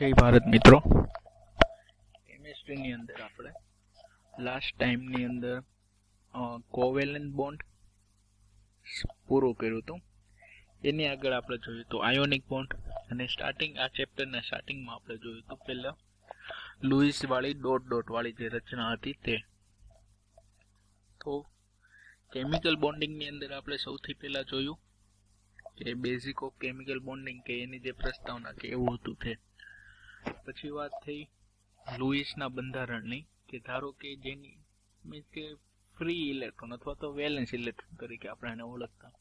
જય ભારત મિત્રો. કેમિસ્ટ્રીની અંદર આપણે લાસ્ટ ટાઈમની અંદર કોવેલન બોન્ડ પૂરું કર્યું હતું. એની આગળ આપણે જોયું હતું આયોનિક બોન્ડ અને સ્ટાર્ટિંગ આ ચેપ્ટરના સ્ટાર્ટિંગમાં આપણે જોયું હતું પહેલાં. લુઇસવાળી ડોટ ડોટવાળી જે રચના હતી તે. તો કેમિકલ બોન્ડિંગની અંદર આપણે સૌથી પહેલાં જોયું કે બેઝિક ઓફ કેમિકલ બોન્ડિંગ કે એની જે પ્રસ્તાવના કે એવું હતું તે. પછી વાત થઈ લુઇસના બંધારણની, કે ધારો કે જેની, મીન્સ કે ફ્રી ઇલેક્ટ્રોન અથવા તો વેલેન્સ ઇલેક્ટ્રોન તરીકે આપણે એને ઓળખતા.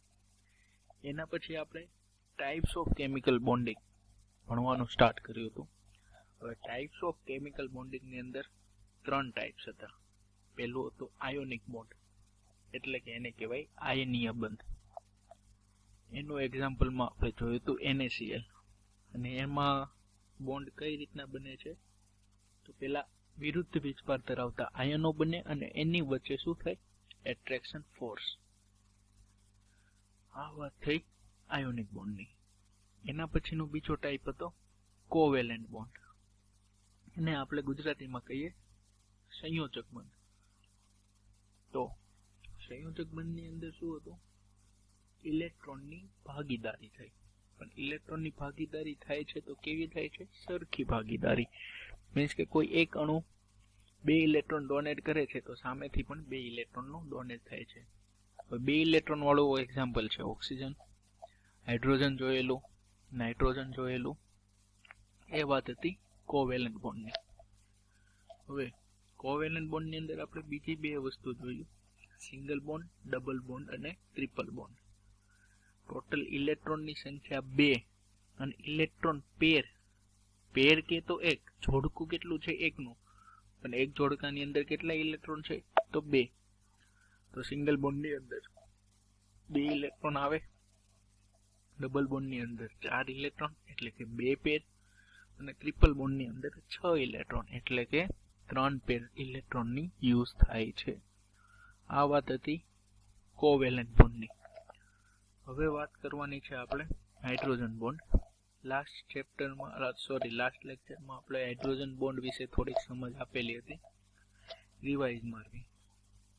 એના પછી આપણે ટાઈપ્સ ઓફ કેમિકલ બોન્ડિંગ ભણવાનું સ્ટાર્ટ કર્યું હતું. હવે ટાઈપ્સ ઓફ કેમિકલ બોન્ડિંગની અંદર ત્રણ ટાઈપ્સ હતા. પહેલું હતું આયોનિક બોન્ડ એટલે કે એને કહેવાય આયનીય બંધ. એનું એક્ઝામ્પલમાં આપણે જોયું હતું એનએસીએલ અને એમાં બોન્ડ કઈ રીતના બને છે? તો પેલા વિરુદ્ધ વીજભાર ધરાવતા આયનો બને અને એની વચ્ચે શું થાય? એટ્રેક્શન ફોર્સ આ વાત થઈ આયોનિક બોન્ડની એના પછીનો બીજો ટાઈપ હતો કોવેલેન્ટ બોન્ડ એને આપણે ગુજરાતીમાં કહીએ સંયોજક બંધ. તો સંયોજક બંધની અંદર શું હતું? ઇલેક્ટ્રોનની ભાગીદારી થઈ. પણ ઇલેક્ટ્રોનની ભાગીદારી થાય છે તો કેવી થાય છે? સરખી ભાગીદારી. મીન્સ કે કોઈ એક અણુ બે ઇલેક્ટ્રોન ડોનેટ કરે છે તો સામેથી પણ બે ઇલેક્ટ્રોનનું ડોનેટ થાય છે. બે ઇલેક્ટ્રોન વાળું એક્ઝામ્પલ છે, ઓક્સિજન. હાઇડ્રોજન જોયેલું, નાઇટ્રોજન જોયેલું. એ વાત હતી કોવેલન્ટ બોન્ડની. હવે કોવેલન્ટ બોન્ડની અંદર આપણે બીજી બે વસ્તુ જોયું. સિંગલ બોન્ડ, ડબલ બોન્ડ અને ટ્રિપલ બોન્ડ. ટોટલ ઇલેક્ટ્રોનની સંખ્યા બે અને ઇલેક્ટ્રોન પેર. પેર કે તો એક. જોડકું કેટલું છે? એકનું. અને એક જોડકાની અંદર કેટલા ઇલેક્ટ્રોન છે? તો બે. તો સિંગલ બોન્ડની અંદર બે ઇલેક્ટ્રોન આવે. ડબલ બોન્ડની અંદર ચાર ઇલેક્ટ્રોન, એટલે કે બે પેર. અને ટ્રિપલ બોન્ડની અંદર છ ઇલેક્ટ્રોન, એટલે કે ત્રણ પેર ઇલેક્ટ્રોનની યુઝ થાય છે. આ વાત હતી કોવેલેન્ટ બોન્ડની. હવે વાત કરવાની છે આપણે હાઇડ્રોજન બોન્ડ. લાસ્ટ ચેપ્ટરમાં સોરી લાસ્ટ લેક્ચરમાં આપણે હાઇડ્રોજન બોન્ડ વિશે થોડીક સમજ આપેલી હતી. રિવાઇઝ મારવી.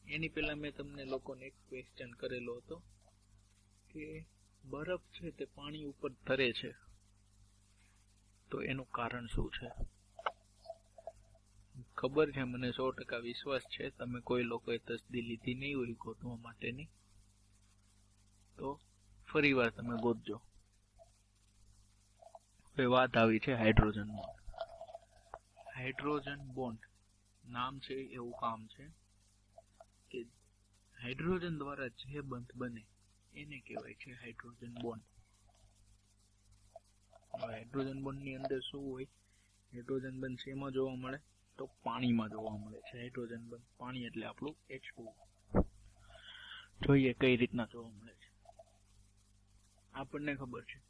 એની પહેલાં મેં તમને લોકોને એક ક્વેશ્ચન કરેલો હતો કે બરફ છે તે પાણી ઉપર તરે છે. તો એનું કારણ શું છે? ખબર છે, મને સો ટકા વિશ્વાસ છે. તમે કોઈ લોકોએ તસદી લીધી નહીં હોય ગોતવા માટેની. તો ફરી વાર તમે ગોતજો. હવે વાત આવી છે હાઇડ્રોજન બોન્ડ હાઇડ્રોજન બોન્ડ નામ છે એવું કામ છે કે હાઇડ્રોજન દ્વારા જે બંધ બને એને કહેવાય છે હાઇડ્રોજન બોન્ડ. હાઇડ્રોજન બોન્ડની અંદર શું હોય? હાઇડ્રોજન બંધ શેમાં જોવા મળે? તો પાણીમાં જોવા મળે છે. હાઇડ્રોજન બંધ પાણી એટલે આપણું એચ જોઈએ કઈ રીતના જોવા મળે આપણને ખબર છે.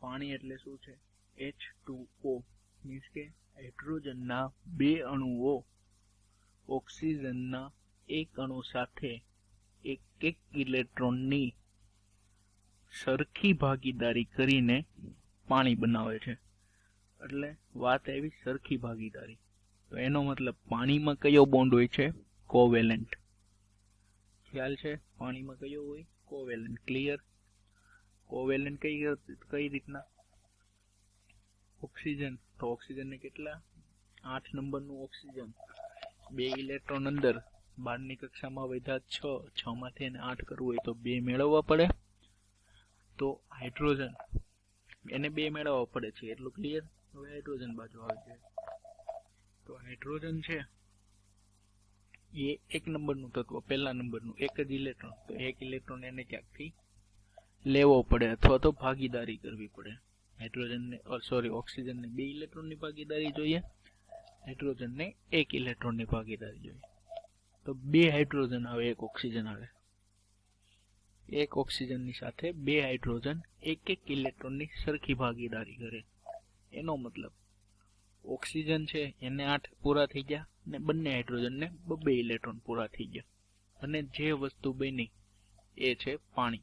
પાણી એટલે શું છે? એચ ટુ મીન્સ કે હાઇડ્રોજનના બે અણુઓ ઓક્સિજનના એક અણુ સાથે એક એક ઇલેક્ટ્રોનની સરખી ભાગીદારી કરીને પાણી બનાવે છે. એટલે વાત એવી સરખી ભાગીદારી. તો એનો મતલબ પાણીમાં કયો બોન્ડ હોય છે? કોવેલેન્ટ ખ્યાલ છે? પાણીમાં કયો હોય? કોવેલેન્ટ ક્લિયર કોવેલેન્ટ કઈ કઈ રીતના? ઓક્સિજન. તો ઓક્સિજનને કેટલા? આઠ નંબરનું ઓક્સિજન. બે ઇલેક્ટ્રોન અંદર. બારની કક્ષામાં વધ્યા છ. છ માંથી એને આઠ કરવું હોય તો બે મેળવવા પડે. તો હાઇડ્રોજન. એને બે મેળવવા પડે છે. એટલું ક્લિયર હવે હાઇડ્રોજન બાજુ આવે છે. તો હાઇડ્રોજન છે. એ એક નંબરનું તત્વ, પહેલા નંબરનું. એક જ ઇલેક્ટ્રોન. તો એક ઇલેક્ટ્રોન એને ક્યાંકથી લેવો પડે અથવા તો ભાગીદારી કરવી પડે. હાઇડ્રોજનને સોરી ઓક્સિજનને બે ઇલેક્ટ્રોનની ભાગીદારી જોઈએ. હાઇડ્રોજનને એક ઇલેક્ટ્રોનની ભાગીદારી જોઈએ. તો બે હાઇડ્રોજન આવે, એક ઓક્સિજન આવે. એક ઓક્સિજનની સાથે બે હાઇડ્રોજન એક એક ઇલેક્ટ્રોનની સરખી ભાગીદારી કરે. એનો મતલબ ઓક્સિજન છે, એને આઠ પૂરા થઈ ગયા અને બંને હાઇડ્રોજનને બબ્બે ઇલેક્ટ્રોન પૂરા થઈ ગયા. અને જે વસ્તુ બની એ છે પાણી.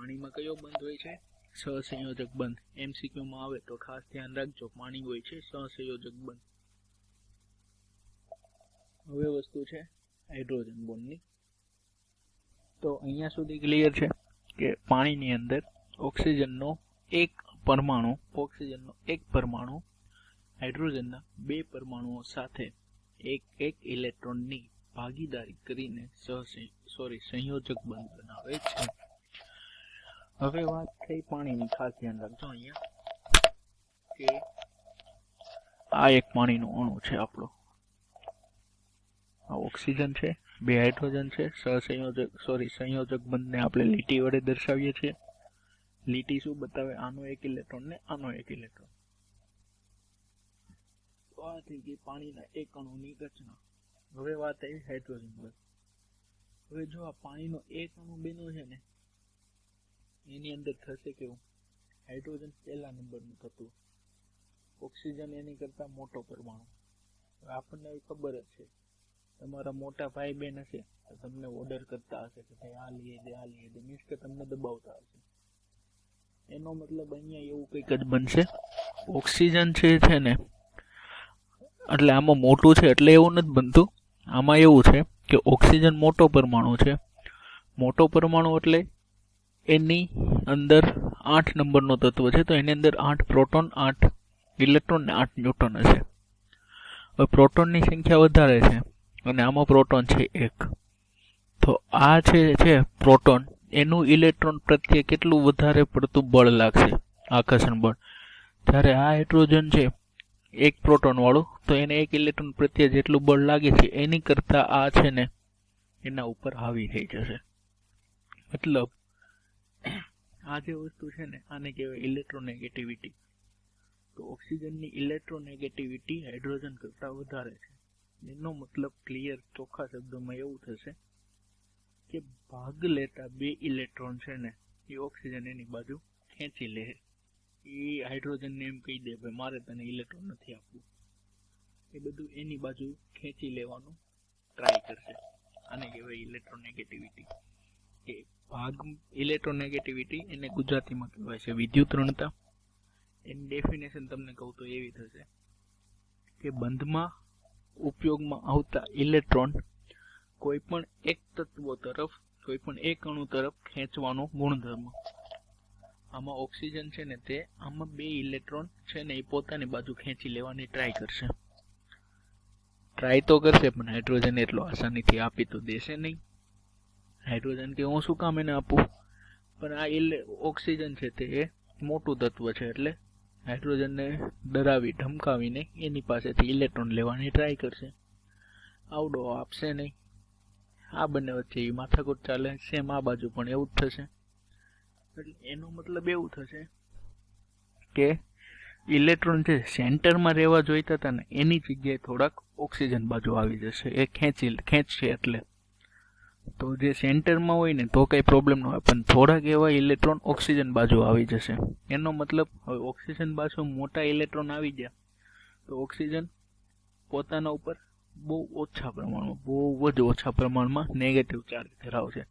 પાણીમાં કયો બંધ હોય છે? સહસંયોજક બંધ. એમસીક્યુમાં આવે તો ખાસ ધ્યાન રાખજો. પાણી હોય છે, સહસંયોજક બંધ. હવે વસ્તુ છે, હાઇડ્રોજન બોન્ડની. તો અહીંયા સુધી ક્લિયર છે કે પાણીની અંદર ઓક્સિજનનો એક પરમાણુ, ઓક્સિજનનો એક પરમાણુ, હાઇડ્રોજનના બે પરમાણુઓ સાથે એક એક ઇલેક્ટ્રોનની ભાગીદારી કરીને સહ સોરી સંયોજક બંધ બનાવે છે. હવે વાત થઈ પાણીની ખાસ ધ્યાન રાખજો અહીંયા કે આ એક પાણીનો અણુ છે આપણો. આ ઓક્સિજન છે, બે હાઇડ્રોજન છે, સહસંયોજક સોરી સંયોજક બંધને આપણે લીટી વડે દર્શાવીએ છીએ. લીટી શું બતાવે? આનો એક ઇલેક્ટ્રોન ને આનો એક ઇલેક્ટ્રોન. તો આ થઈ ગઈ પાણીના એક અણુની રચના. હવે વાત આવી હાઇડ્રોજન પર. હવે જો આ પાણીનો એક અણુ બન્યો છે ને એની અંદર થશે કેવું હાઇડ્રોજન પહેલા નંબરનું થતું ઓક્સિજન એની કરતાં મોટો પરમાણુ. આપણને ખબર જ છે. તમારા મોટા ભાઈ બહેન હશે તમને ઓર્ડર કરતા હશે કે ભાઈ આ લઈએ દે, આ લઈએ દે. મીન્સ કે તમને દબાવતા હશે. એનો મતલબ અહીંયા એવું કંઈક જ બનશે. ઓક્સિજન છે છે ને, એટલે આમાં મોટું છે એટલે એવું નથી બનતું. આમાં એવું છે કે ઓક્સિજન મોટો પરમાણુ છે. મોટો પરમાણુ એટલે એની અંદર આઠ નંબરનો તત્વ છે, તો એની અંદર આઠ પ્રોટોન, આઠ ઇલેક્ટ્રોન ને આઠ ન્યુટ્રોન હશે. હવે પ્રોટોનની સંખ્યા વધારે છે અને આમાં પ્રોટોન છે એક. તો આ છે છે પ્રોટોન. એનું ઇલેક્ટ્રોન પ્રત્યે કેટલું વધારે પડતું બળ લાગશે? આકર્ષણ બળ. જ્યારે આ હાઇડ્રોજન છે, એક પ્રોટોનવાળું તો એને એક ઇલેક્ટ્રોન પ્રત્યે જેટલું બળ લાગે છે, એની કરતાં આ છે ને એના ઉપર હાવી થઈ જશે. મતલબ આ જે વસ્તુ છે ને, આને કહેવાય ઇલેક્ટ્રોનેગેટિવિટી તો ઓક્સિજનની ઇલેક્ટ્રોનેગેટિવિટી હાઇડ્રોજન કરતાં વધારે છે. એનો મતલબ ક્લિયર ચોખ્ખા શબ્દોમાં એવું થશે કે ભાગ લેતા બે ઇલેક્ટ્રોન છે ને, એ ઓક્સિજન એની બાજુ ખેંચી લે. એ હાઇડ્રોજનને એમ કહી દે, ભાઈ, મારે તને ઇલેક્ટ્રોન નથી આપવું. એ બધું એની બાજુ ખેંચી લેવાનું ટ્રાય કરશે. આને કહેવાય ઇલેક્ટ્રોનેગેટિવિટી કે ભાગ ઇલેક્ટ્રોનેગેટિવિટી એને ગુજરાતીમાં કહેવાય છે વિદ્યુત ઋણતા એની ડેફિનેશન તમને કહું તો એવી થશે કે બંધમાં ઉપયોગમાં આવતા ઇલેક્ટ્રોન કોઈ પણ એક તત્વ તરફ કોઈ પણ એક અણુ તરફ ખેંચવાનો ગુણધર્મ. આમાં ઓક્સિજન છે ને તે આમાં બે ઇલેક્ટ્રોન છે ને એ પોતાની બાજુ ખેંચી લેવાની ટ્રાય કરશે. ટ્રાય તો કરશે પણ હાઇડ્રોજન એટલો આસાનીથી આપી તો દેશે નહીં. હાઇડ્રોજન કે હું શું કામ એને આપું? પણ આ ઇલે ઓક્સિજન છે તે, એ મોટું તત્વ છે એટલે હાઇડ્રોજનને ડરાવી, ધમકાવીને એની પાસેથી ઇલેક્ટ્રોન લેવાની ટ્રાય કરશે. આવડો આપશે નહીં. આ બંને વચ્ચે એ માથાકૂટ ચાલે, સેમ આ બાજુ પણ એવું જ થશે. એટલે એનો મતલબ એવું થશે કે ઇલેક્ટ્રોન જે સેન્ટરમાં રહેવા જોઈતા હતા ને, એની જગ્યાએ થોડાક ઓક્સિજન બાજુ આવી જશે. એ ખેંચી, ખેંચશે એટલે. તો જે સેન્ટરમાં હોય ને, તો કંઈ પ્રોબ્લેમ ન હોય. પણ થોડાક એવા ઇલેક્ટ્રોન ઓક્સિજન બાજુ આવી જશે. એનો મતલબ હવે ઓક્સિજન બાજુ મોટા ઇલેક્ટ્રોન આવી ગયા, તો ઓક્સિજન પોતાના ઉપર બહુ ઓછા પ્રમાણમાં, બહુ જ ઓછા પ્રમાણમાં નેગેટિવ ચાર્જ ધરાવશે.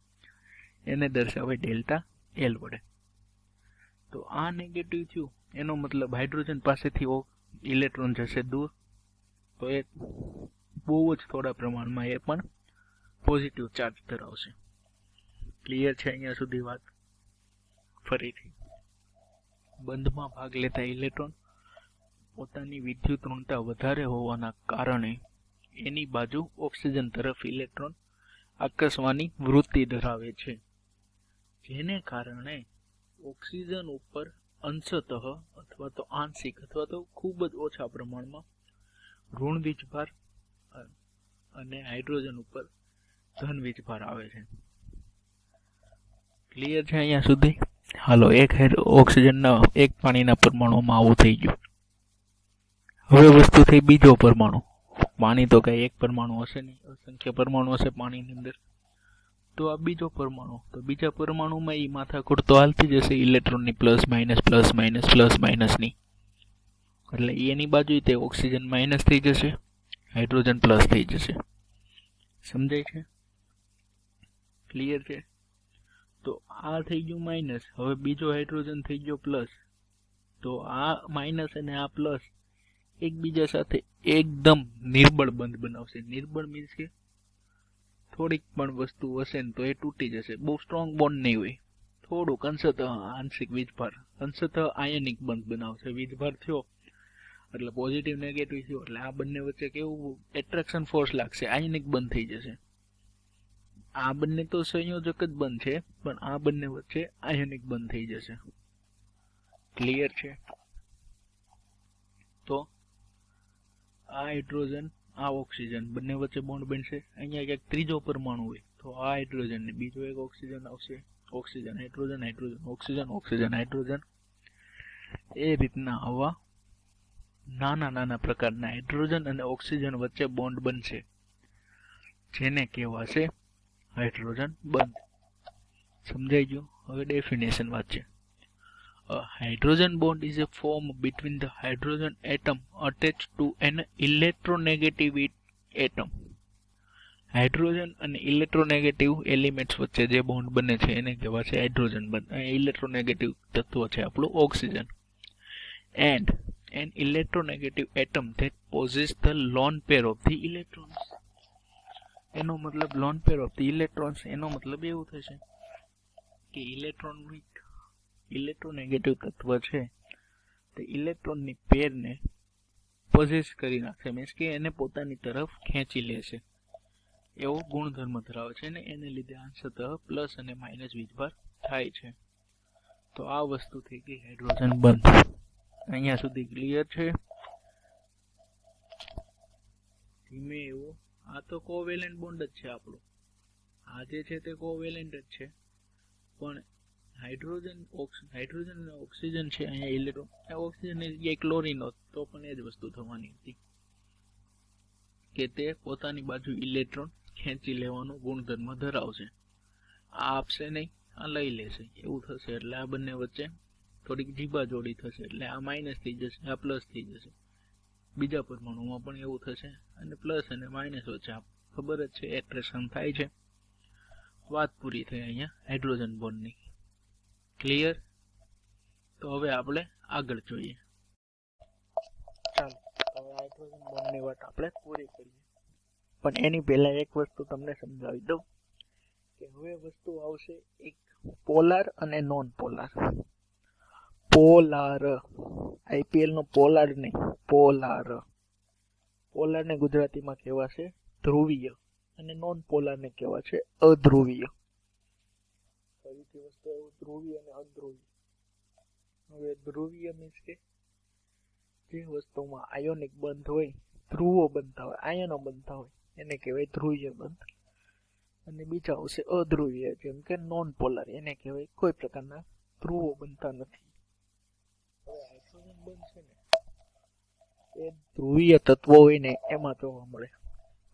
એને દર્શાવે ડેલ્ટા એલ વડે. તો આ નેગેટિવ થયું. એનો મતલબ હાઇડ્રોજન પાસેથી ઇલેક્ટ્રોન જશે દૂર. તો એ બહુ જ થોડા પ્રમાણમાં એ પણ પોઝિટિવ ચાર્જ ધરાવશે. ક્લિયર છે અહીંયા સુધી વાત? ફરીથી. બંધમાં ભાગ લેતા ઇલેક્ટ્રોન પોતાની વિદ્યુત ઋણતા વધારે હોવાના કારણે એની બાજુ ઓક્સિજન તરફ ઇલેક્ટ્રોન આકર્ષવાની વૃત્તિ ધરાવે છે. જેને કારણે ઓક્સિજન ઉપર અંશતઃ અથવા તો આંશિક અથવા તો ખૂબ જ ઓછા પ્રમાણમાં ઋણ વીજભાર અને હાઇડ્રોજન ઉપર ધન વીજભાર આવે છે. ક્લિયર છે અહીંયા સુધી? હાલો, એક ઓક્સિજનના, એક પાણીના પરમાણુમાં આવું થઈ ગયું. હવે વસ્તુ થઈ બીજો પરમાણુ. પાણી તો કઈ એક પરમાણુ હશે નહીં, અસંખ્ય પરમાણુ હશે પાણીની અંદર. તો આ બીજો પરમાણુ. તો બીજા પરમાણુમાં એ માથાકૂટ તો હાલતી જશે ઇલેક્ટ્રોનની plus, minus plus minus, plus, માઇનસની. એટલે એની બાજુ તે ઓક્સિજન માઇનસ થઈ જશે, હાઇડ્રોજન પ્લસ થઈ જશે. સમજાય છે? ક્લિયર છે? તો આ થઈ ગયું માઇનસ હવે બીજો હાઇડ્રોજન થઈ ગયો પ્લસ તો આ માઇનસ અને આ પ્લસ એકબીજા સાથે એકદમ નિર્બળ બંધ બનાવશે. નિર્બળ મીન્સ કે થોડીક પણ વસ્તુ હશે ને તો એ તૂટી જશે. બહુ સ્ટ્રોંગ બોન્ડ નહીં હોય. થોડુંક, અંશત આંશિક વીજભાર. અંશત આયનિક બંધ બનાવશે. વીજભાર થયો. એટલે પોઝિટિવ નેગેટિવ થયો. એટલે આ બંને વચ્ચે કેવું એટ્રેક્શન ફોર્સ લાગશે. આયનિક બંધ થઈ જશે. આ બંને તો સંયોજક જ બંધ છે, પણ આ બંને વચ્ચે આયનિક બંધ થઈ જશે. ક્લિયર છે? તો આ હાઇડ્રોજન આ ઓક્સિજન બંને વચ્ચે બોન્ડ બનશે. અહીંયા ક્યાંક ત્રીજો પરમાણુ હોય, તો આ હાઇડ્રોજન ને બીજો એક ઓક્સિજન આવશે. Oxygen hydrogen hydrogen oxygen oxygen hydrogen એ રીતના આવા નાના નાના પ્રકારના હાઇડ્રોજન અને ઓક્સિજન વચ્ચે બોન્ડ બનશે. જેને કહેવાશે હાઇડ્રોજન બંધ. સમજાઈ ગયું? હવે ડેફિનેશન વાત છે. A hydrogen bond is a form between the hydrogen atom attached to electronegative atom. Hydrogen અને ઇલેક્ટ્રોનેગેટિવ એલિમેન્ટ્સ વચ્ચે જે બોન્ડ બને છે, એને કહેવાય છે હાઇડ્રોજન બંધ. ઇલેક્ટ્રોનેગેટિવ તત્વ છે આપણું oxygen. And an electronegative atom that possess the lone pair of the electrons એનો મતલબ lone pair of the electrons, એનો મતલબ એવું થશે કે ઇલેક્ટ્રોનિક, ઇલેક્ટ્રોનેગેટિવ તત્વ છે, તે ઇલેક્ટ્રોનની પેરને પોઝેસ કરી નાખશે મીન્સ કે એને પોતાની તરફ ખેંચી લેશે એવો ગુણધર્મ ધરાવે છે અને એને લીધે અંશતઃ પ્લસ અને માઇનસ વીજભાર થાય છે. તો આ વસ્તુ થઈ ગઈ હાઇડ્રોજન બંધ. અહીંયા સુધી ક્લિયર છે. ધીમે એવો આ તો કોવેલેન્ટ બોન્ડ જ છે આપણો. આ જે છે તે કોવેલેન્ટ જ છે. પણ હાઇડ્રોજન હાઇડ્રોજન અને ઓક્સિજન છે અહીંયા ઇલેક્ટ્રોન ઓક્સિજનની જગ્યાએ ક્લોરીન હોત તો પણ એ જ વસ્તુ થવાની હતી. કે તે પોતાની બાજુ ઇલેક્ટ્રોન ખેંચી લેવાનો ગુણધર્મ ધરાવશે. આ આપશે નહીં, આ લઈ લેશે. એવું થશે એટલે આ બંને વચ્ચે થોડીક જીબા જોડી થશે. એટલે આ માઇનસ થઈ જશે, આ પ્લસ થઈ જશે. બીજા પરમાણુમાં પણ એવું થશે અને પ્લસ અને માઇનસ વચ્ચે ખબર જ છે એટ્રેક્શન થાય છે. વાત પૂરી થઈ અહીંયા હાઇડ્રોજન બોન્ડની. ક્લિયર તો હવે આપણે આગળ જોઈએ. ચાલો, હવે હાઇડ્રોજન બોન્ડની વાત આપણે પૂરી કરીએ. પણ એની પહેલાં એક વસ્તુ તમને સમજાવી દઉં કે હવે વસ્તુ આવશે એક પોલાર અને નોન પોલાર. પોલાર. આઈપીએલ નો પોલાર નહીં, પોલાર. પોલારને ગુજરાતીમાં કહેવાશે ધ્રુવીય અને નોન પોલારને કહેવાશે અધ્રુવીય. ફરીથી વસ્તુ ધ્રુવીય અને અધ્રુવીય. હવે ધ્રુવીય મીન્સ કે જે વસ્તુમાં આયોનિક બંધ હોય, ધ્રુવો બનતા હોય આયનો બનતા હોય એને કહેવાય ધ્રુવીય બંધ. અને બીજા આવશે અધ્રુવીય, જેમ કે નોન પોલર એને કહેવાય કોઈ પ્રકારના ધ્રુવો બનતા નથી. એ ધ્રુવીય તત્વો હોય ને એમાં જોવા મળે.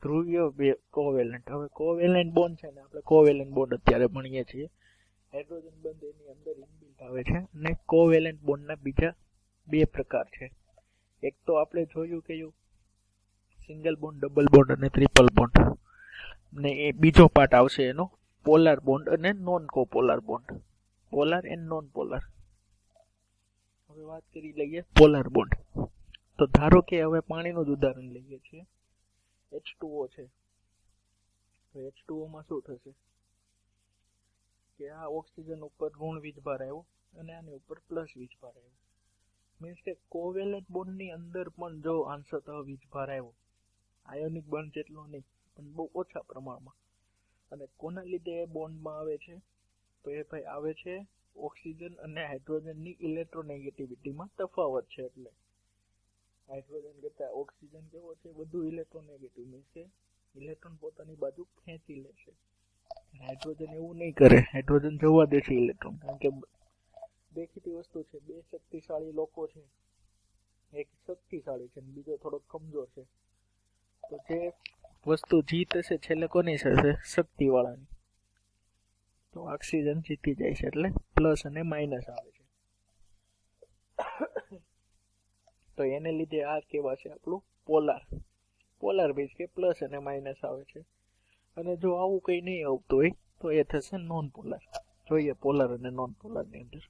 ધ્રુવીય બે કોવેલેન્ટ હવે કોવેલન્ટ બોન્ડ છે ને આપણે કોવેલન્ટ બોન્ડ અત્યારે ભણીએ છીએ. હાઇડ્રોજન બંધ એની અંદર ઇનબિલ્ટ આવે છે અને કોવેલન્ટ બોન્ડના બીજા બે પ્રકાર છે. એક તો આપણે જોયું કે સિંગલ બોન્ડ ડબલ બોન્ડ અને ટ્રિપલ બોન્ડ ને એ બીજો પાર્ટ આવશે એનો પોલાર બોન્ડ અને non કોપોલાર bond polar and non polar હવે વાત કરી લઈએ પોલાર બોન્ડ તો ધારો કે હવે પાણીનું જ ઉદાહરણ લઈએ છીએ. એચ ટુઓ છે. તો H2O માં શું થશે? કે આ ઓક્સિજન ઉપર ઋણ વીજભાર આવ્યો અને આની ઉપર પ્લસ વીજભાર આવ્યો. મીન્સ કે કોવેલેન્ટ બોન્ડની અંદર પણ જો અંશતઃ વીજભાર આવ્યો. આયોનિક બોન્ડ જેટલો નહીં, પણ બહુ ઓછા પ્રમાણમાં. અને કોના લીધે એ બોન્ડમાં આવે છે? તો એ ભાઈ આવે છે ઓક્સિજન અને હાઇડ્રોજનની ઇલેક્ટ્રોનેગેટિવિટીમાં તફાવત છે એટલે. હાઇડ્રોજન કરતા ઓક્સિજન કેવો છે? બધું ઇલેક્ટ્રોનેગેટિવ મીન્સ કે ઇલેક્ટ્રોન પોતાની બાજુ ખેંચી લેશે. હાઇડ્રોજન એવું નહીં કરે. હાઇડ્રોજન જવા દેશે ઇલેક્ટ્રોન. કારણ કે દેખીતી વસ્તુ છે, બે શક્તિશાળી લોકો છે. એક શક્તિશાળી છે બીજો થોડો કમજોર છે. તો જે વસ્તુ જીત હશે, છેલ્લે કોની થશે શક્તિવાળાની. તો ઓક્સિજન જીતી જાય છે એટલે પ્લસ અને માઇનસ આવે છે. તો એને લીધે આ કેવા છે આપણું? પોલાર પોલાર બીજ કે પ્લસ અને માઇનસ આવે છે. અને જો આવું કંઈ નહીં આવતું હોય, તો એ થશે નોન પોલાર જોઈએ પોલર અને નોન પોલરની અંદર.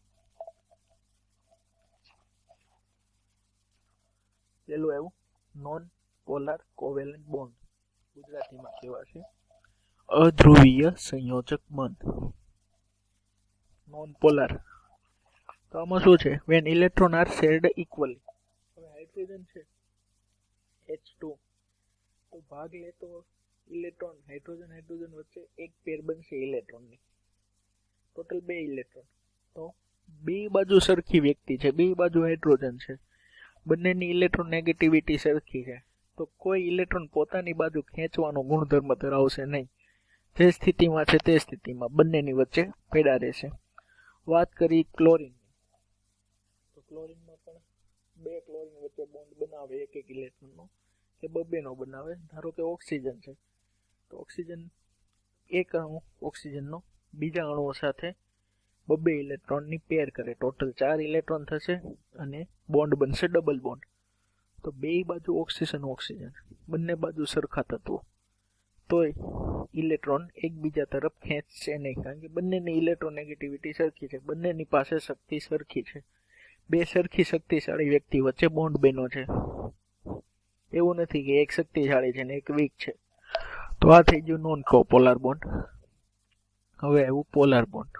પેલું એવું નોન પોલર કોવેલન બોન્ડ ગુજરાતીમાં કહેવાશે અધ્રુવીય સંયોજક બંધ નોન પોલર તો આમાં શું છે? When electron are shared equally હવે હાઇડ્રોજન છે. એચ ટુ તો ભાગ લે તો ઇલેક્ટ્રોન હાઇડ્રોજન હાઇડ્રોજન વચ્ચે એક પેર બનશે ઇલેક્ટ્રોનની ટોટલ બે ઇલેક્ટ્રોન તો બે બાજુ સરખી વ્યક્તિ છે. બે બાજુ હાઇડ્રોજન છે. બંનેની ઇલેક્ટ્રોન નેગેટિવિટી સરખી છે. તો કોઈ ઇલેક્ટ્રોન પોતાની બાજુ ખેંચવાનો ગુણધર્મ ધરાવશે નહીં. જે સ્થિતિમાં છે તે સ્થિતિમાં બંનેની વચ્ચે પેડા રહેશે. વાત કરી ક્લોરીનની. તો ક્લોરિનમાં પણ બે ક્લોરિન વચ્ચે બોન્ડ બનાવે, એક એક ઇલેક્ટ્રોનનો, કે બબ્બેનો બનાવે. ધારો કે ઓક્સિજન છે. તો ઓક્સિજન એક અણુ ઓક્સિજનનો, બીજા અણુઓ સાથે બબ્બે ઇલેક્ટ્રોનની પેર કરે. ટોટલ ચાર ઇલેક્ટ્રોન થશે અને બોન્ડ બનશે ડબલ બોન્ડ. તો બે બાજુ ઓક્સિજન ઓક્સિજન. બંને બાજુ સરખા તત્વો. તોય ઇલેક્ટ્રોન એકબીજા તરફ ખેંચશે નહીં. કારણ કે બંનેની ઇલેક્ટ્રોનેગેટિવિટી સરખી છે. બંનેની પાસે શક્તિ સરખી છે. બે સરખી શક્તિશાળી વ્યક્તિ વચ્ચે બોન્ડ બન્યો છે. એવું નથી કે એક શક્તિશાળી છે ને એક વીક છે. તો આ થઈ ગયું નોન પોલાર બોન્ડ હવે આવ્યું પોલાર બોન્ડ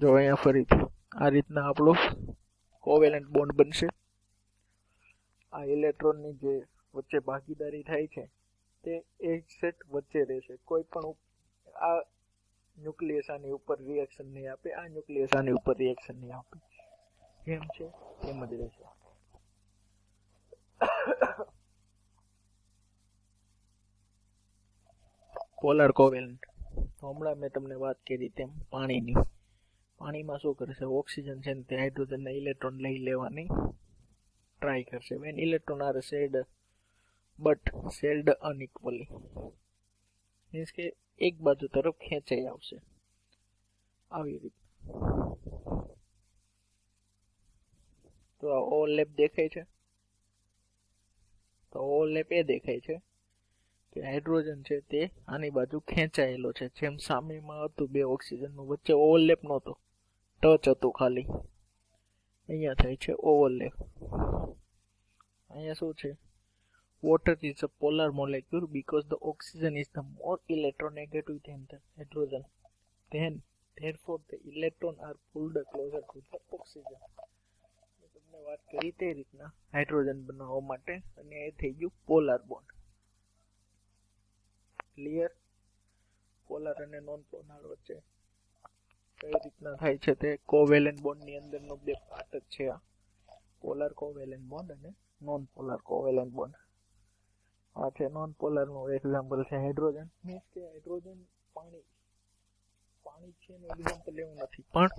જો અહીંયા ફરીથી આ રીતના આપણો કોવેલેન્ટ બોન્ડ બનશે. આ ઇલેક્ટ્રોનની જે વચ્ચે ભાગીદારી થાય છે તે એક સેટ વચ્ચે રહેશે. કોઈ પણ આ ન્યુક્લિયસ આની ઉપર રિએક્શન નહીં આપે આ ન્યુક્લિયસ આની ઉપર રિએક્શન નહીં આપે. જેમ છે તેમ જ રહેશે. પોલર કોવેલન્ટ હમણાં મેં તમને વાત કરી તેમ પાણીની. પાણીમાં શું કરશે? ઓક્સિજન છે ને તે હાઇડ્રોજનના ઇલેક્ટ્રોન લઈ લેવાની ટ્રાય કરશે. When electron are shared but shared unequally means કે એક બાજુ તરફ ખેંચાઈ આવશે. આવી રીતે. તો આ ઓવરલેપ દેખાય છે? તો ઓવરલેપ એ દેખાય છે કે હાઇડ્રોજન છે તે આની બાજુ ખેંચાયેલો છે. જેમ સામેમાં હતું, બે ઓક્સિજનનું વચ્ચે ઓવરલેપ નહોતો. ટચ હતું ખાલી. અહીંયા થાય છે ઓવરલેપ અહીંયા શું છે? Water is a polar molecule because the oxygen is the more electronegative than the hydrogen then therefore the electron are pulled closer to the oxygen તમને વાત કરી તે રીતના હાઇડ્રોજન બનાવવા માટે અને એ થઈ ગયું પોલાર બોન્ડ ક્લિયર પોલાર અને નોન પોલાર વચ્ચે કઈ રીતના થાય છે તે કોવેલેન્ટ બોન્ડની અંદરનો બે પાર્ટ જ છે આ પોલાર કોવેલેન્ટ બોન્ડ અને નોન પોલાર કોવેલેન્ટ બોન્ડ આ છે નોન પોલારનું એક્ઝામ્પલ છે. હાઇડ્રોજન મીન્સ કે હાઇડ્રોજન પાણી પાણી છે એનું એક્ઝામ્પલ એવું નથી. પણ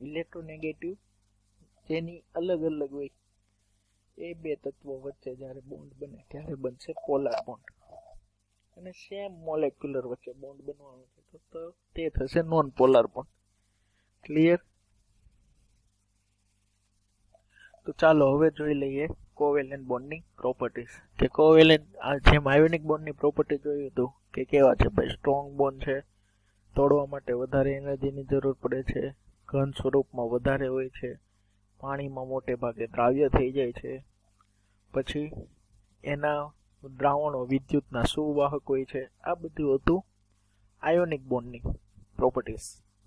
ઇલેક્ટ્રોનેગેટિવ જેની અલગ અલગ હોય. એ બે તત્વો વચ્ચે જ્યારે બોન્ડ બને ત્યારે બનશે પોલાર બોન્ડ અને સેમ મોલેક્યુલર વચ્ચે બોન્ડ બનવાનો છે. તો તે થશે નોન પોલાર બોન્ડ ક્લિયર તો ચાલો હવે જોઈ લઈએ. કોવેલેન્ટ બોન્ડની પ્રોપર્ટીઝ કે કોવેલેન્ટ આ જેમ આયોનિક બોન્ડની પ્રોપર્ટી જોયું હતું, કે કેવા છે ભાઈ? સ્ટ્રોંગ બોન્ડ છે, તોડવા માટે વધારે એનર્જીની જરૂર પડે છે, ઘન સ્વરૂપમાં વધારે હોય છે, પાણીમાં મોટે ભાગે દ્રાવ્ય થઈ જાય છે. પછી એના દ્રાવણો વિદ્યુતના સુવાહક હોય છે. આ બધું હતું આયોનિક બોન્ડની પ્રોપર્ટીઝ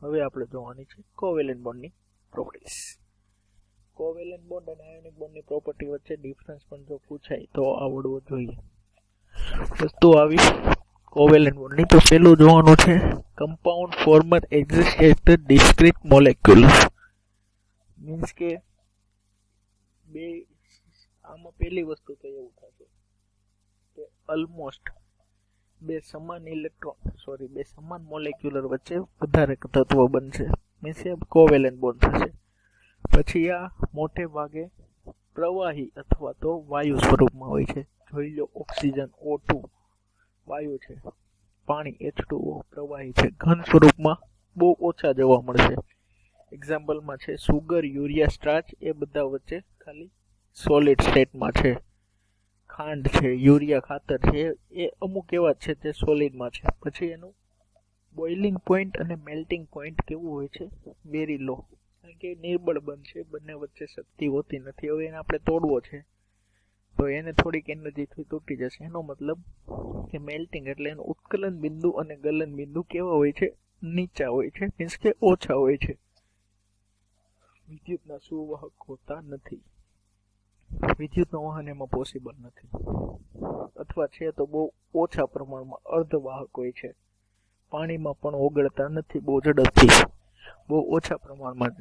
હવે આપણે જોવાની છે કોવેલેન્ટ બોન્ડની પ્રોપર્ટીઝ કોવેલેન્ટ બોન્ડ અને આયોનિક બોન્ડની પ્રોપર્ટી વચ્ચે ડિફરન્સ પણ જો પૂછાય તો આવડવો જોઈએ. વસ્તુ આવી. કોવેલેન્ટ બોન્ડની તો પહેલું જોવાનું છે compound former exist at the discrete molecules means કે બે, આમાં પહેલી વસ્તુ તો એવું થશે કે ઓલમોસ્ટ બે સમાન ઇલેક્ટ્રોન સોરી બે સમાન મોલેક્યુલર વચ્ચે વધારે તત્વો બનશે. મીન્સ કે કોવેલેન્ટ બોન્ડ થશે. પછી આ મોટે ભાગે પ્રવાહી અથવા તો વાયુ સ્વરૂપમાં હોય છે. જોઈ લો, ઓક્સિજન ઓ ટુ વાયુ છે. પાણી એચ ટુ ઓ પ્રવાહી છે. ઘન સ્વરૂપમાં બહુ ઓછા જોવા મળશે. એક્ઝામ્પલમાં છે સુગર યુરિયા સ્ટાર્ચ એ બધા વચ્ચે ખાલી સોલિડ સ્ટેટમાં છે. ખાંડ છે યુરિયા ખાતર છે, એ અમુક એવા છે જે સોલિડમાં છે. પછી એનું બોઇલિંગ પોઈન્ટ અને મેલ્ટિંગ પોઈન્ટ કેવું હોય છે? વેરી લો કારણ કે નિર્બળ બંધ છે બંને વચ્ચે શક્તિ હોતી નથી. હવે એને આપણે તોડવો છે. તો એને થોડીક એનર્જીથી તૂટી જશે. એનો મતલબ કે મેલ્ટિંગ એટલે એનું ઉત્કલન બિંદુ અને ગલન બિંદુ કેવા હોય છે? નીચા હોય છે. મીન્સ કે ઓછા હોય છે. વિદ્યુતના સુવાહક હોતા નથી. વિદ્યુતનું વહન એમાં પોસિબલ નથી. અથવા છે તો બહુ ઓછા પ્રમાણમાં અર્ધવાહક હોય છે. પાણીમાં પણ ઓગળતા નથી. બહુ ઝડપથી. બહુ ઓછા પ્રમાણમાં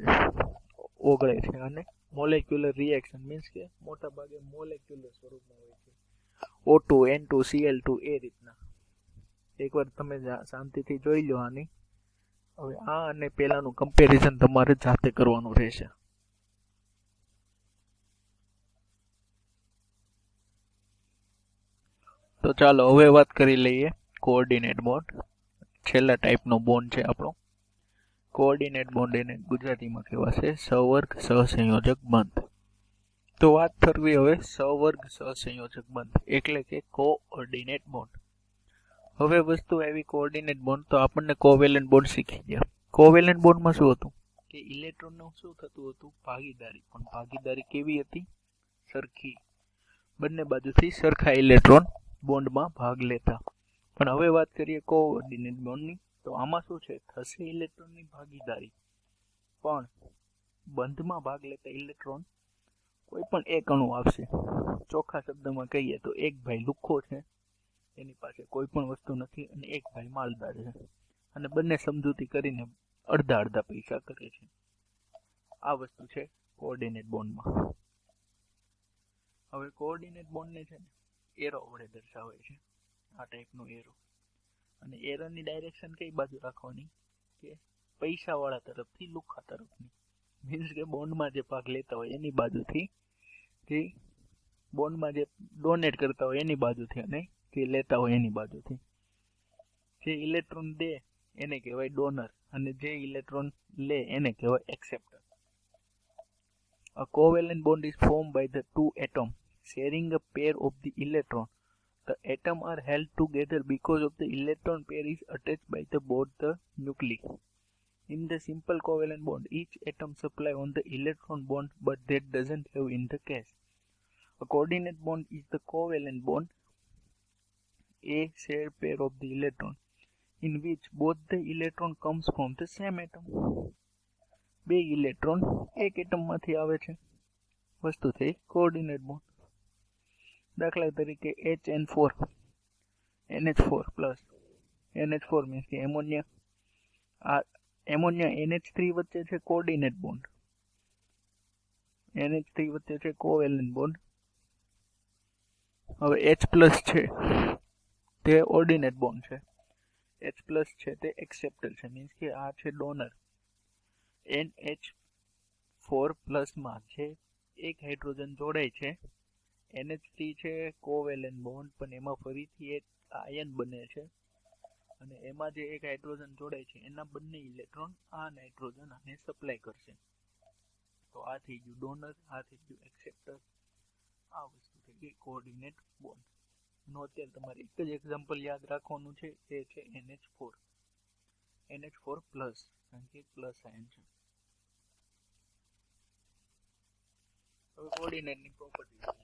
ઓગળે છે અને મોલેક્યુલર રિએક્શન મીન્સ કે મોટા ભાગે મોલેક્યુલર સ્વરૂપમાં હોય છે. O two N two C L two એ રીતના. એકવાર તમે શાંતિથી જોઈ લો આની. હવે આ અને પહેલાંનું કમ્પેરિઝન તમારે જાતે કરવાનું રહેશે. તો ચાલો હવે વાત કરી લઈએ કોઓર્ડિનેટ બોન્ડ છેલ્લા ટાઈપનો બોન્ડ છે આપણો. કોઓર્ડિનેટ બોન્ડ એને ગુજરાતીમાં કહેવાશે સવર્ગ સહસંયોજક બંધ. તો વાત કરવી હવે સવર્ગ સહસંયોજક બંધ, એટલે કે કોઓર્ડિનેટ બોન્ડ હવે વસ્તુ આવી કોઓર્ડિનેટ બોન્ડ તો આપણને કોવેલેન્ટ બોન્ડ શીખી ગયા. કોવેલેન્ટ બોન્ડમાં શું હતું? કે ઇલેક્ટ્રોનનું શું થતું હતું? ભાગીદારી. પણ ભાગીદારી કેવી હતી? સરખી. બંને બાજુથી સરખા ઇલેક્ટ્રોન બોન્ડમાં ભાગ લેતા. પણ હવે વાત કરીએ કોઓર્ડિનેટ બોન્ડની તો આમાં શું છે? થશે ઇલેક્ટ્રોનની ભાગીદારી. પણ બંધમાં ભાગ લેતા ઇલેક્ટ્રોન કોઈ પણ એક અણુ આવશે. ચોખ્ખા શબ્દમાં કહીએ તો એક ભાઈ લુખ્ખો છે, એની પાસે કોઈ પણ વસ્તુ નથી અને એક ભાઈ માલદાર છે. અને બંને સમજૂતી કરીને અડધા અડધા પૈસા કરે છે. આ વસ્તુ છે કોઓર્ડિનેટ બોન્ડમાં. હવે કોઓર્ડિનેટ બોન્ડને છે ને એરો વડે દર્શાવે છે. આ ટાઈપનો એરો. અને એરોની ડાયરેક્શન કઈ બાજુ રાખવાની? કે પૈસાવાળા તરફથી લુખા તરફની. મીન્સ કે બોન્ડમાં જે ભાગ લેતા હોય એની બાજુથી જે બોન્ડમાં જે ડોનેટ કરતા હોય એની બાજુથી અને જે લેતા હોય એની બાજુથી. જે ઇલેક્ટ્રોન દે એને કહેવાય ડોનર અને જે ઇલેક્ટ્રોન લે એને કહેવાય acceptor a covalent bond is form by the two atom sharing a pair of the electron. The atoms are held together because of the electron pair is attached by the both the nuclei. In the simple covalent bond, each atom supply on the electron bond, but that doesn't have in the case. A coordinate bond is the covalent bond, a shared pair of the electron, in which both the electron comes from the same atom. બે electron એક એટમમાંથી આવે છે વસ્તુ થઈ coordinate bond દાખલા તરીકે H N four NH four plus NH four means કે એમોનિયા, આ એમોનિયા એનએચ થ્રી વચ્ચે છે કોર્ડિનેટ બોન્ડ. એનએચ થ્રી વચ્ચે છે કોવેલન બોન્ડ. હવે એચ પ્લસ છે તે ઓર્ડિનેટ બોન્ડ છે. એચ પ્લસ છે તે એક્સેપ્ટર છે. મીન્સ કે આ છે ડોનર. એન એચ ફોર પ્લસમાં છે એક હાઇડ્રોજન જોડાય છે એનએચ થ્રી છે કોવેલેન બોન્ડ પણ એમાં ફરીથી એક આયન બને છે. અને એમાં જે એક હાઇડ્રોજન જોડાય છે, એના બંને ઇલેક્ટ્રોન આ નાઇટ્રોજન આને સપ્લાય કરશે. તો આ થઈ ગયું ડોનર આ થઈ ગયું એક્સેપ્ટર આ વસ્તુ થઈ ગઈ કોઓર્ડિનેટ બોન્ડ નો અત્યારે તમારે એક જ એક્ઝામ્પલ યાદ રાખવાનું છે, એ છે N H four N H four plus કારણ કે પ્લસ આયન છે. હવે કોઓર્ડિનેટની પ્રોપર્ટી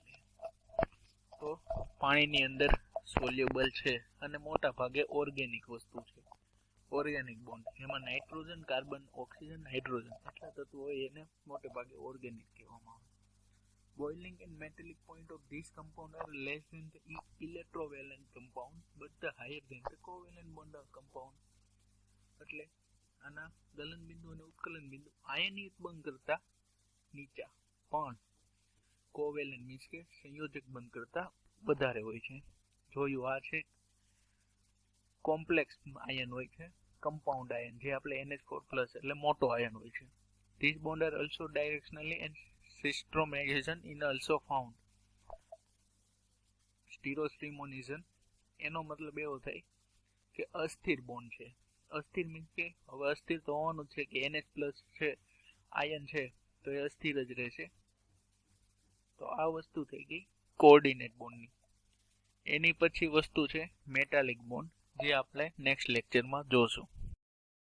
તો પાણીની અંદર સોલ્યુબલ છે અને મોટા ભાગે ઓર્ગેનિક વસ્તુ છે. ઓર્ગેનિક બોન્ડ જેમાં નાઇટ્રોજન કાર્બન ઓક્સિજન હાઇડ્રોજન એટલા તત્વો હોય એને મોટે ભાગે ઓર્ગેનિક કહેવામાં આવે boiling and metallic point of this compound are less than the e compound but the higher than the the bond compound એટલે આના ગલન બિંદુ અને ઉત્કલન બિંદુ આયનિત બંધ કરતા નીચા. પણ કોવેલેન્ટ મીન્સ કે સંયોજક બંધ કરતા વધારે હોય છે. જોયું આ છે. કોમ્પ્લેક્સ આયન હોય છે. કમ્પાઉન્ડ આયન જે આપણે એનએચ ફોર પ્લસ એટલે મોટો આયન હોય છે. This bond are also directionally and systromation in also found stereoisomerism એનો મતલબ એવો થાય કે અસ્થિર બોન્ડ છે. અસ્થિર મીન્સ કે હવે અસ્થિર તો હોવાનું છે કે એનએચ પ્લસ છે આયન છે, તો એ અસ્થિર જ રહેશે. તો આ વસ્તુ થઈ ગઈ કોઓર્ડિનેટ બોન્ડની. એની પછી વસ્તુ છે મેટાલિક બોન્ડ, જે આપણે નેક્સ્ટ લેક્ચરમાં જોશું.